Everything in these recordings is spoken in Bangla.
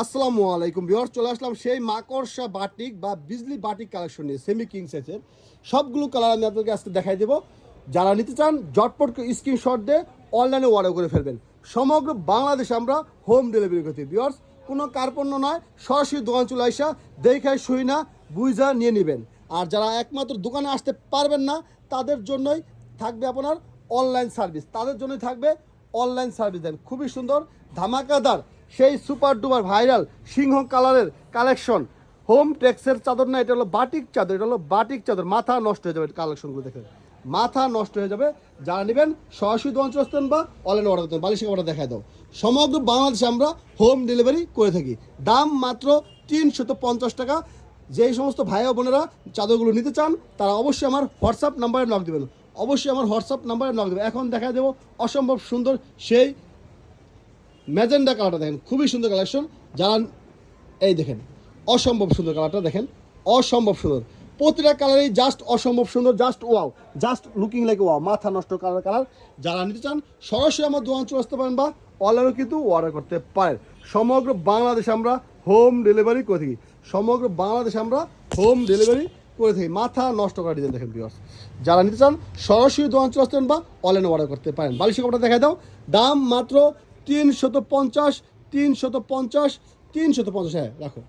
আসসালামু আলাইকুম বিহার চলে আসলাম সেই মাকড়সা বাটিক বা বিজলি বাটিক কালেকশন নিয়ে সেমি কিং সাইজের সবগুলো কালার আমি আপনাদেরকে আজকে দেখাই দেবো। যারা নিতে চান জটপট স্ক্রিনশট দিয়ে অনলাইনে অর্ডার করে ফেলবেন। সমগ্র বাংলাদেশে আমরা হোম ডেলিভারি করতে বিয়ার্স কোনো কার্পণ্য নয়, সরাসরি দোকান চলে আসা দেখায় শুই না, বুঝা নিয়ে নেবেন। আর যারা একমাত্র দোকানে আসতে পারবেন না, তাদের জন্যই থাকবে আপনার অনলাইন সার্ভিস তাদের জন্যই থাকবে অনলাইন সার্ভিস দেন। খুবই সুন্দর, ধামাকাদার সেই সুপার ডুপার ভাইরাল সিংহ কালারের কালেকশন। হোম টেক্সের চাদর না, এটা হলো বাটিক চাদর, এটা হলো বাটিক চাদর। মাথা নষ্ট হয়ে যাবে কালেকশনগুলো দেখে। মাথা নষ্ট হয়ে যাবে। যারা নেবেন, সরাসরি আসতেন বা অনলাইন অর্ডার করতেন বালিশ অর্ডার দেখায় দাও। সমগ্র বাংলাদেশে আমরা হোম ডেলিভারি করে থাকি। দাম মাত্র তিনশত পঞ্চাশ টাকা। যেই সমস্ত ভাই বোনেরা চাদরগুলো নিতে চান, তারা অবশ্যই আমার হোয়াটসঅ্যাপ নাম্বারে নক দেবেন। অবশ্যই আমার হোয়াটসঅ্যাপ নাম্বারে নক দেবেন। এখন দেখা দেবো অসম্ভব সুন্দর সেই ম্যাজেন্ডা কালারটা দেখেন, খুবই সুন্দর কালেকশন যারা এই দেখেন, অসম্ভব সুন্দর কালারটা দেখেন, অসম্ভব সুন্দর। প্রতিটা কালারই জাস্ট অসম্ভব সুন্দর just wow just looking like wow মাথা নষ্ট কালার কালার যারা নিতে চান, সরাসরি আমার দোকান চলে আসতে পারেন বা অনলাইনেও কিন্তু অর্ডার করতে পারেন। সমগ্র বাংলাদেশে আমরা হোম ডেলিভারি করে থাকি। সমগ্র বাংলাদেশে আমরা হোম ডেলিভারি করে থাকি। মাথা নষ্ট করা ডিজাইন দেখেন বিয়ার্স যারা নিতে চান, সরাসরি দোকান চলে আসতে পারেন বা অনলাইনে অর্ডার করতে পারেন। বালিশ কাপড়টা দেখা দাও। দাম মাত্র তিনশত পঞ্চাশ তিনশত পঞ্চাশ তিনশত পঞ্চাশ। হ্যাঁ রাখো।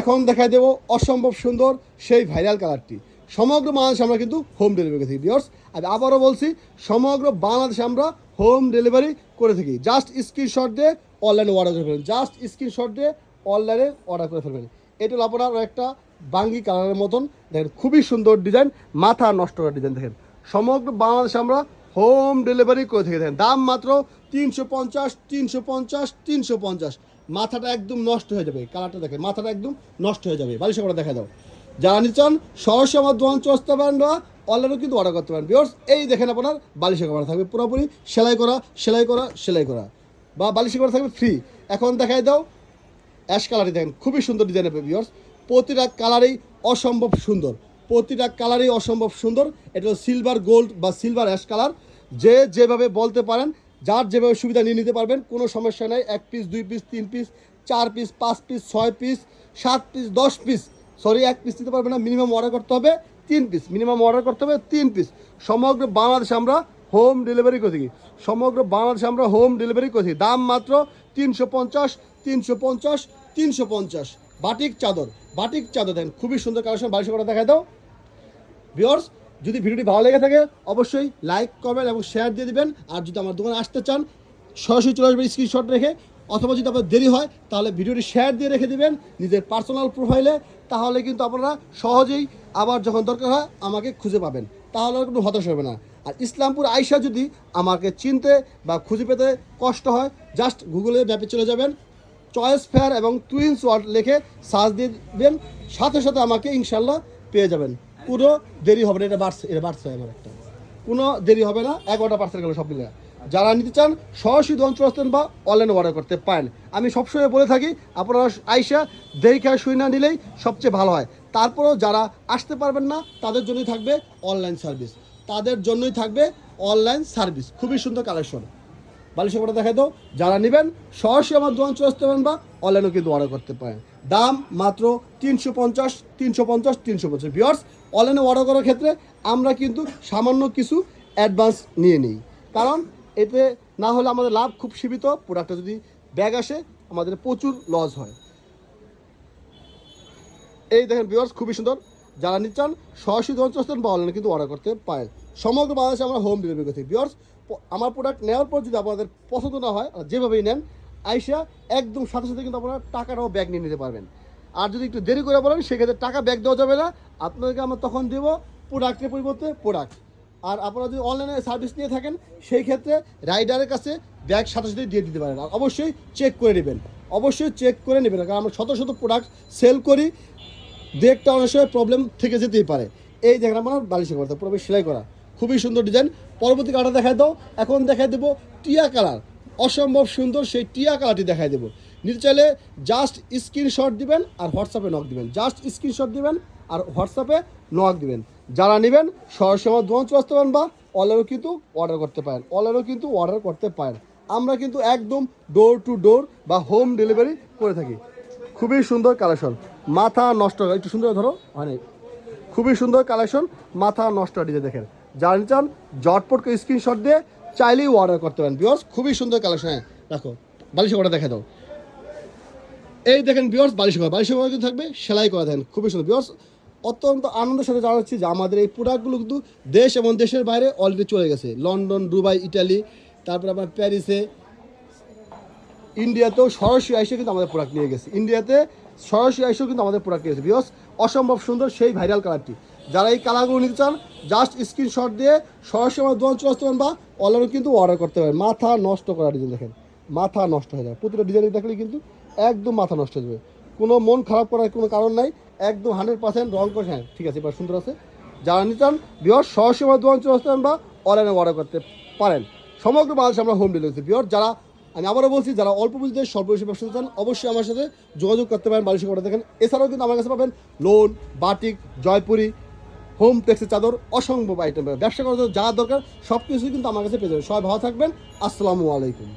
এখন দেখাই দেবো অসম্ভব সুন্দর সেই ভাইরাল কালারটি। সমগ্র বাংলাদেশে আমরা কিন্তু হোম ডেলিভারি করে থাকি বিয়ার্স আমি আবারও বলছি, সমগ্র বাংলাদেশে আমরা হোম ডেলিভারি করে থাকি। জাস্ট স্ক্রিনশট দিয়ে অনলাইনে অর্ডার করে ফেলবেন। জাস্ট স্ক্রিনশট দিয়ে অনলাইনে অর্ডার করে ফেলবেন। এটা আপনার একটা বাঙ্গি কালারের মতন। দেখেন, খুবই সুন্দর ডিজাইন মাথা নষ্ট করা ডিজাইন দেখেন। সমগ্র বাংলাদেশে আমরা হোম ডেলিভারি করে থেকে দেখেন দাম মাত্র তিনশো পঞ্চাশ তিনশো পঞ্চাশ তিনশো পঞ্চাশ। মাথাটা একদম নষ্ট হয়ে যাবে, কালারটা দেখেন, মাথাটা একদম নষ্ট হয়ে যাবে। বালিশ করে দেখা দাও। যারা নিতে চান, সরাসরি আমার দোকান চলতে পারেন বা কিন্তু অর্ডার করতে পারেন। বিয়র্স এই দেখেন আপনার বালিশে করা থাকবে পুরোপুরি সেলাই করা সেলাই করা সেলাই করা। বা বালিশে করা থাকবে ফ্রি এখন দেখাই দাও অ্যাশ কালারই দেখেন, খুবই সুন্দর ডিজাইন হবে ভিউয়ার্স প্রতিটা কালারেই অসম্ভব সুন্দর। প্রতিটা কালারই অসম্ভব সুন্দর। এটা হলো সিলভার গোল্ড বা সিলভার অ্যাশ কালার যে যেভাবে বলতে পারেন, যার যেভাবে সুবিধা নিয়ে নিতে পারবেন, কোনো সমস্যা নেই। এক পিস দুই পিস তিন পিস চার পিস পাঁচ পিস ছয় পিস সাত পিস দশ পিস সরি এক পিস দিতে পারবে না মিনিমাম অর্ডার করতে হবে তিন পিস মিনিমাম অর্ডার করতে হবে তিন পিস সমগ্র বাংলাদেশে আমরা হোম ডেলিভারি করে থাকি সমগ্র বাংলাদেশে আমরা হোম ডেলিভারি করে থাকি দাম মাত্র তিনশো পঞ্চাশ তিনশো পঞ্চাশ তিনশো পঞ্চাশ। বাটিক চাদর বাটিক চাদর দেন। খুবই সুন্দর কালেকশন বাড়িশো করে দেখা দাও। ভিওর্স যদি ভিডিওটি ভালো লেগে থাকে, অবশ্যই লাইক কমেন্ট এবং শেয়ার দিয়ে দিবেন। আর যদি আমার দোকানে আসতে চান, সরাসরি চলে আসবেন স্ক্রিনশট রেখে। অথবা যদি আপনার দেরি হয়, তাহলে ভিডিওটি শেয়ার দিয়ে রেখে দেবেন নিজের পার্সোনাল প্রোফাইলে তাহলে কিন্তু আপনারা সহজেই আবার যখন দরকার হয়, আমাকে খুঁজে পাবেন। তাহলে আর কোনো হতাশ হবে না। আর ইসলামপুর আইসা যদি আমাকে চিনতে বা খুঁজে পেতে কষ্ট হয় জাস্ট গুগলে ম্যাপে চলে যাবেন। চয়েস ফেয়ার এবং টুইন্স ওয়ার্ড লিখে সার্চ দিয়ে দেবেন। সাথে সাথে আমাকে ইনশাল্লাহ পেয়ে যাবেন। কোনো দেরি হবে না, এটা বাড়ছে এটা বাড়ছে আমার একটা। কোনো দেরি হবে না এগারোটা পার্সেল গেল সব মিলে যারা নিতে চান, সরাসরি আসতেন বা অনলাইনে অর্ডার করতে পারেন। আমি সবসময় বলে থাকি, আপনারা আইসা দেখে শুই না নিলেই সবচেয়ে ভালো হয়। তারপরেও যারা আসতে পারবেন না, তাদের জন্যই থাকবে অনলাইন সার্ভিস তাদের জন্যই থাকবে অনলাইন সার্ভিস খুবই সুন্দর কালেকশন বালিশের দেখা দাও। যারা নেবেন, সরাসরি আমার দোকান চলে আসতে পারেন বা অনলাইনেও কিন্তু অর্ডার করতে পারেন। দাম মাত্র তিনশো পঞ্চাশ তিনশো পঞ্চাশ তিনশো পঞ্চাশ। বিয়ার্স অনলাইনে অর্ডার করার ক্ষেত্রে আমরা কিন্তু সামান্য কিছু অ্যাডভান্স নিয়ে নিই। কারণ এতে না হলে আমাদের লাভ খুব সীমিত প্রোডাক্টটা যদি ব্যাগ আসে, আমাদের প্রচুর লস হয়। এই দেখেন বিয়ার্স খুবই সুন্দর। যারা নিতে চান, সরাসরি চলে বা অনলাইনে কিন্তু অর্ডার করতে পারেন। সমগ্র বাংলাদেশে আমরা হোম ডেলিভারি করতে বিয়ার্স আমার প্রোডাক্ট নেওয়ার পর যদি আপনাদের পছন্দ না হয় যেভাবেই নেন আইসা একদম সাথে সাথে কিন্তু আপনারা টাকাটাও ব্যাগ নিয়ে নিতে পারবেন। আর যদি একটু দেরি করে বলেন, সেক্ষেত্রে টাকা ব্যাগ দেওয়া যাবে না। আপনাদেরকে আমরা তখন দেবো প্রোডাক্টের পরিবর্তে প্রোডাক্ট আর আপনারা যদি অনলাইনে সার্ভিস নিয়ে থাকেন, সেই ক্ষেত্রে রাইডারের কাছে ব্যাগ সাথে সাথে দিয়ে দিতে পারেন। আর অবশ্যই চেক করে নেবেন। অবশ্যই চেক করে নেবেন। কারণ আমরা শত শত প্রোডাক্ট সেল করি দেখটা অনেক সময় প্রবলেম থেকে যেতেই পারে। এই দেখেন আমার বালিশে করতে পুরো সেলাই করা। খুবই সুন্দর ডিজাইন পরবর্তী কালারটা দেখাই দাও। এখন দেখাই দেবো টিয়া কালার অসম্ভব সুন্দর সেই টিয়া কালারটি দেখাই দেবো। নিতে চাইলে জাস্ট স্ক্রিনশট দিবেন আর হোয়াটসঅ্যাপে নক দিবেন। জাস্ট স্ক্রিনশট দিবেন আর হোয়াটসঅ্যাপে নক দিবেন। যারা নেবেন, সরাসরি আমার দোকান চলে আসতে পারেন বা অনলাইনেও কিন্তু অর্ডার করতে পারেন। অনলাইনেও কিন্তু অর্ডার করতে পারেন। আমরা কিন্তু একদম ডোর টু ডোর বা হোম ডেলিভারি করে থাকি। খুবই সুন্দর কালেকশন মাথা নষ্ট হয়। একটু সুন্দর ধরো। মানে খুবই সুন্দর কালেকশন মাথা নষ্ট ডিজাইন দেখেন। জানি চান জটপট করে স্ক্রিনশট দিয়ে চাইলেই অর্ডার করতে পারেন। বিকজ খুবই সুন্দর কালেকশন হ্যাঁ দেখো বালিশ কটা দেখে দাও। এই দেখেন বিয়র্স বালিশ করা বালিশ করা কিন্তু থাকবে, সেলাই করা দেখেন, খুবই সুন্দর। বিয়র্স অত্যন্ত আনন্দের সাথে জানাচ্ছি যে আমাদের এই প্রোডাক্টগুলো কিন্তু দেশ এবং দেশের বাইরে অলরেডি চলে গেছে। লন্ডন দুবাই ইটালি তারপরে আপনার প্যারিসে ইন্ডিয়াতেও সরাসরি এসে কিন্তু আমাদের প্রোডাক্ট নিয়ে গেছে। ইন্ডিয়াতে সরাসরি আইসেও কিন্তু আমাদের প্রোডাক্ট নিয়ে গেছে। বিকজ অসম্ভব সুন্দর সেই ভাইরাল কালারটি যারা এই কালারগুলো নিতে চান জাস্ট স্ক্রিনশট দিয়ে সরাসরি আমার দোকান চলে আসতে পারেন বা অনলাইনে কিন্তু অর্ডার করতে পারেন। মাথা নষ্ট করা ডিজাইন দেখেন, মাথা নষ্ট হয়ে যায় প্রতিটা ডিজাইন দেখলে কিন্তু একদম মাথা নষ্ট হয়ে যাবে। কোনো মন খারাপ করার কোনো কারণ নাই, একদম হান্ড্রেড পার্সেন্ট রং করে হ্যাঁ ঠিক আছে, এবার সুন্দর আছে। যারা নিতে চান বিহর সরাসরি আমার দোকান চলে আসতে পারেন বা অনলাইনে অর্ডার করতে পারেন। সমগ্র বাংলাদেশে আমরা হোম ডেলিভারি বিহর যারা আমি আবারও বলছি, যারা অল্প পুঁজিতে স্বল্প বেশি ব্যবসা চান, অবশ্যই আমার সাথে যোগাযোগ করতে পারেন। বালিশ করে দেখেন। এছাড়াও কিন্তু আমার কাছে পাবেন লোন বাটিক জয়পুরি হোম টেক্সের চাদর অসম্ভব আইটেম ব্যবসা করার জন্য যা দরকার সব কিছুই কিন্তু আমার কাছে পেয়ে যাবেন। সবাই ভালো থাকবেন। আসসালামু আলাইকুম।